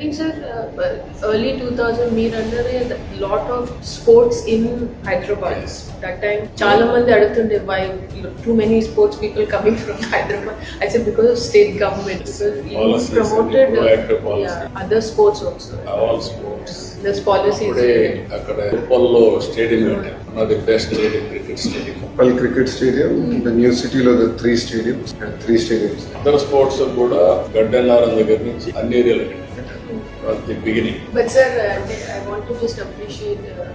Think, sir, uh, early 2000 మీరు అన్నారు lot of sports in Hyderabad. That time చాలా మంది అడుగుతుండే why too many sports people coming from Hyderabad. I said because of state government because Policies and promoted uh, proactive policy. yeah, other sports also. All sports There's policies. అప్పుడే అక్కడ stadium కట్టారు One of the best stadium cricket stadium Well, cricket stadium, the new city లో the three stadiums, and three stadiums. ఇతర sports కూడా గడ్డన్నారం దగ్గర నుంచి అన్ని ఏరియాలు కట్టారు the beginning But sir, uh, I want to just appreciate uh,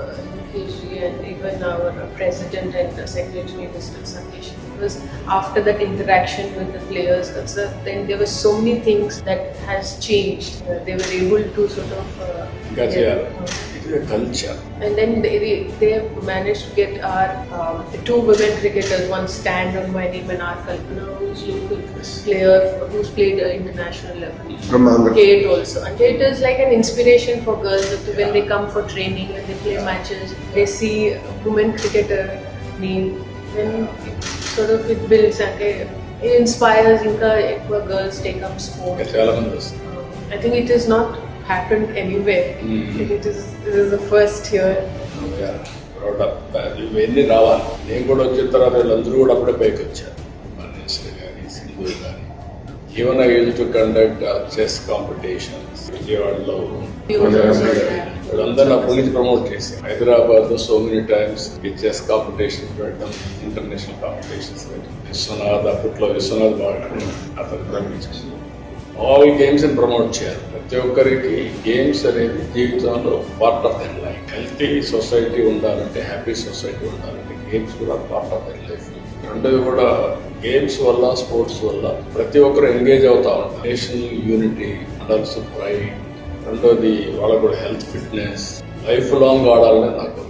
uh, Mukesh ji and even our president and the secretary, Mr. Sandesh, because after that interaction with the players, that's uh, then there were so many things that has changed. Uh, they were able to sort of. Uh, ఇంకా culture. And then they, they managed to get our um, two women cricketers, one stand on my name and our Kalpana, who's local yes. player, who's played at international level. From Kate also. And Kate is like an inspiration for girls yeah. when they come for training, when they play yeah. matches, they see a women cricketer name. Then it sort of it builds, and it inspires Inka girls take up sport. Um, I think it is not happened anywhere. Mm. I think it is this is the first. Proud ఇవన్నీ రావాలి. నేను కూడా వచ్చిన తర్వాత వీళ్ళందరూ కూడా అప్పుడే పైకి వచ్చారు. మనేశ్వరి కానీ సింధు కానీ. Even I use to conduct chess competitions విజయవాడలో వీళ్ళందరినీ అప్పటి నుంచి ప్రమోట్ చేశారు. Hyderabad so many times chess competitions పెట్టడం ఇంటర్నేషనల్ కాంపిటీషన్స్ పెట్టడం. విశ్వనాథ్ అప్పట్లో విశ్వనాథ్ బాగా. అతను పంపించారు ఆల్ గేమ్స్ని ప్రమోట్ చేయాలి ప్రతి ఒక్కరికి గేమ్స్ అనేది జీవితంలో part of their life healthy society ఉండాలంటే హ్యాపీ సొసైటీ ఉండాలంటే గేమ్స్ కూడా పార్ట్ ఆఫ్ దర్ లైఫ్ రెండోది కూడా గేమ్స్ వల్ల స్పోర్ట్స్ వల్ల ప్రతి ఒక్కరు ఎంగేజ్ అవుతా ఉంటారు. నేషనల్ యూనిటీ అండర్స్ ప్రైడ్ రెండోది వాళ్ళకు కూడా హెల్త్ ఫిట్నెస్ లైఫ్ లాంగ్ ఆడాలని నాకు